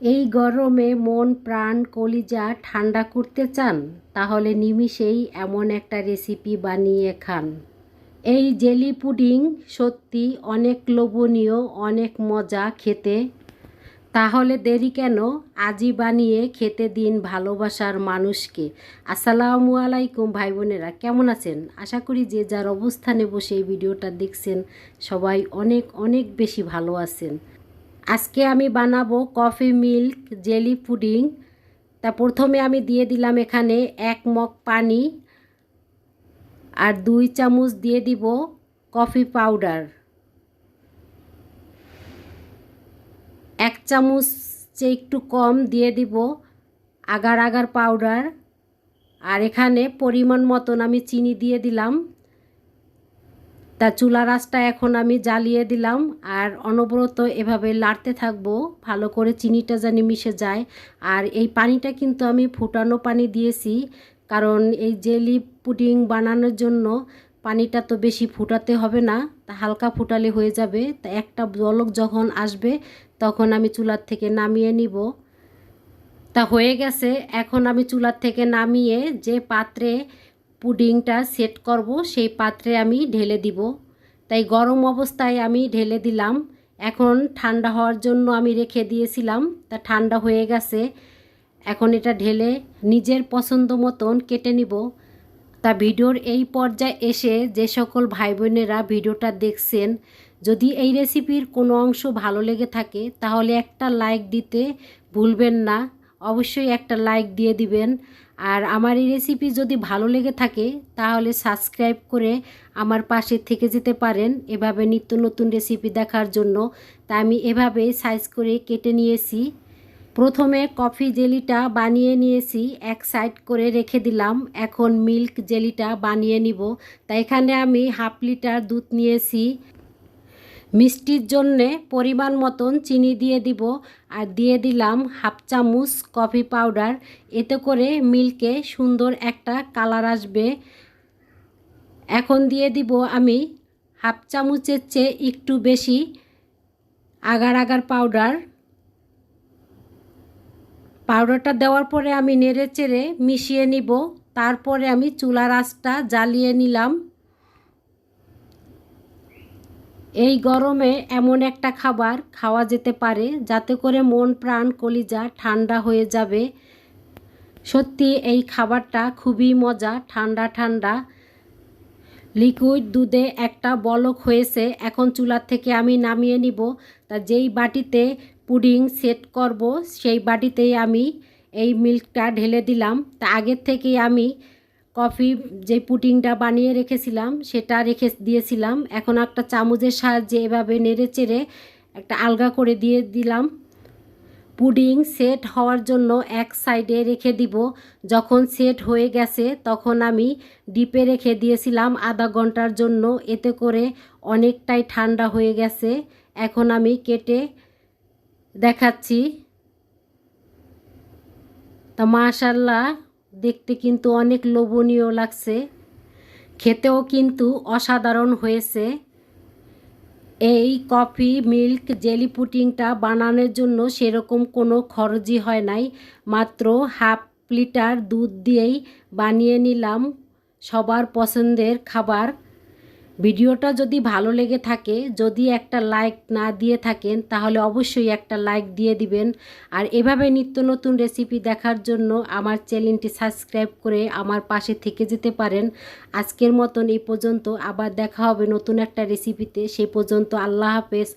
এই গরমে মন, প্রাণ, কলিজা ঠান্ডা করতে চান, তাহলে নিমিষেই এমন একটা রেসিপি বানিয়ে খান। এই জেলি পুডিং সত্যি অনেক লোভনীয়, অনেক মজা খেতে। তাহলে দেরি কেন? আজই বানিয়ে খেতে দিন ভালোবাসার মানুষকে। আসসালামু আলাইকুম ভাই বোনেরা, কেমন আছেন? আশা করি যে যার অবস্থানে বসে এই ভিডিওটা দেখছেন, সবাই অনেক অনেক বেশি ভালো আছেন। আজকে আমি বানাবো কফি মিল্ক জেলি পুডিং তা প্রথমে আমি দিয়ে দিলাম এখানে এক মগ পানি আর দুই চামচ দিয়ে দিব কফি পাউডার এক চামচ চেয়ে একটু কম দিয়ে দিব আগার আগার পাউডার আর এখানে পরিমাণ মতন আমি চিনি দিয়ে দিলাম। তা চুলা রাসটা এখন আমি জ্বালিয়ে দিলাম আর অনবরত এভাবে লাড়তে থাকব, ভালো করে চিনিটা জানি মিশে যায়। আর এই পানিটা কিন্তু আমি ফুটানো পানি দিয়েছি, কারণ এই জেলি পুডিং বানানোর জন্য পানিটা তো বেশি ফুটাতে হবে না, তা হালকা ফুটালে হয়ে যাবে। তা একটা জলক যখন আসবে, তখন আমি চুলার থেকে নামিয়ে নিব। তা হয়ে গেছে, এখন আমি চুলার থেকে নামিয়ে যে পাত্রে পুডিংটা সেট করব, সেই পাত্রে আমি ঢেলে দিব। তাই গরম অবস্থায় আমি ঢেলে দিলাম। এখন ঠান্ডা হওয়ার জন্য আমি রেখে দিয়েছিলাম। তা ঠান্ডা হয়ে গেছে। এখন এটা ঢেলে নিজের পছন্দ মতন কেটে নিব। তা ভিডিওর এই পর্যায়ে এসে যে সকল ভাই বোনেরা ভিডিওটা দেখছেন, যদি এই রেসিপির কোনো অংশ ভালো লেগে থাকে, তাহলে একটা লাইক দিতে ভুলবেন না। অবশ্যই একটা লাইক দিয়ে দিবেন। আর আমার এই রেসিপি যদি ভালো লেগে থাকে, তাহলে সাবস্ক্রাইব করে আমার পাশে থেকে যেতে পারেন। এভাবে নিত্য নতুন রেসিপি দেখার জন্য। তা আমি এভাবে সাইজ করে কেটে নিয়েছি। প্রথমে কফি জেলিটা বানিয়ে নিয়েছি, এক সাইড করে রেখে দিলাম। এখন মিল্ক জেলিটা বানিয়ে নিব। তা এখানে আমি হাফ লিটার দুধ নিয়েছি। মিষ্টির জন্যে পরিমাণ মতন চিনি দিয়ে দিব আর দিয়ে দিলাম হাফ চামচ কফি পাউডার। এতে করে মিল্কে সুন্দর একটা কালার আসবে। এখন দিয়ে দিব আমি হাফ চামচের চেয়ে একটু বেশি আগার আগার পাউডার। পাউডারটা দেওয়ার পরে আমি নেড়ে চেড়ে মিশিয়ে নিব। তারপরে আমি চুলার আঁচটা জ্বালিয়ে নিলাম। এই গরমে এমন একটা খাবার খাওয়া যেতে পারে যাতে করে মন, প্রাণ, কলিজা ঠান্ডা হয়ে যাবে। সত্যি, এই খাবারটা খুবই মজা, ঠান্ডা ঠান্ডা। লিকুইড দুধে একটা বলক হয়েছে, এখন চুলার থেকে আমি নামিয়ে নিব। তা যেই বাটিতে পুডিং সেট করব, সেই বাটিতেই আমি এই মিল্কটা ঢেলে দিলাম। তা আগের থেকেই আমি কফি যে পুডিংটা বানিয়ে রেখেছিলাম, সেটা রেখে দিয়েছিলাম। এখন একটা চামচের সাহায্যে এভাবে নেড়ে চেড়ে একটা আলগা করে দিয়ে দিলাম। পুডিং সেট হওয়ার জন্য এক সাইডে রেখে দিব। যখন সেট হয়ে গেছে, তখন আমি ডিপে রেখে দিয়েছিলাম আধা ঘণ্টার জন্য। এতে করে অনেকটাই ঠান্ডা হয়ে গেছে। এখন আমি কেটে দেখাচ্ছি। তা মাশাল্লাহ দেখতে কিন্তু অনেক লোভনীয় লাগছে। খেতেও কিন্তু অসাধারণ হয়েছে। এই কফি, মিল্ক, জেলি পুটিংটা বানানোর জন্য সেরকম কোনো খরচই হয় নাই। মাত্র হাফ লিটার দুধ দিয়েই বানিয়ে নিলাম সবার পছন্দের খাবার। ভিডিওটা যদি ভালো লেগে থাকে, যদি একটা লাইক না দিয়ে থাকেন, তাহলে অবশ্যই একটা লাইক দিয়ে দিবেন। আর এভাবে নিত্য নতুন রেসিপি দেখার জন্য আমার চ্যানেলটি সাবস্ক্রাইব করে আমার পাশে থেকে যেতে পারেন। আজকের মতন এই পর্যন্ত, আবার দেখা হবে নতুন একটা রেসিপিতে সে পর্যন্ত আল্লাহ হাফেজ।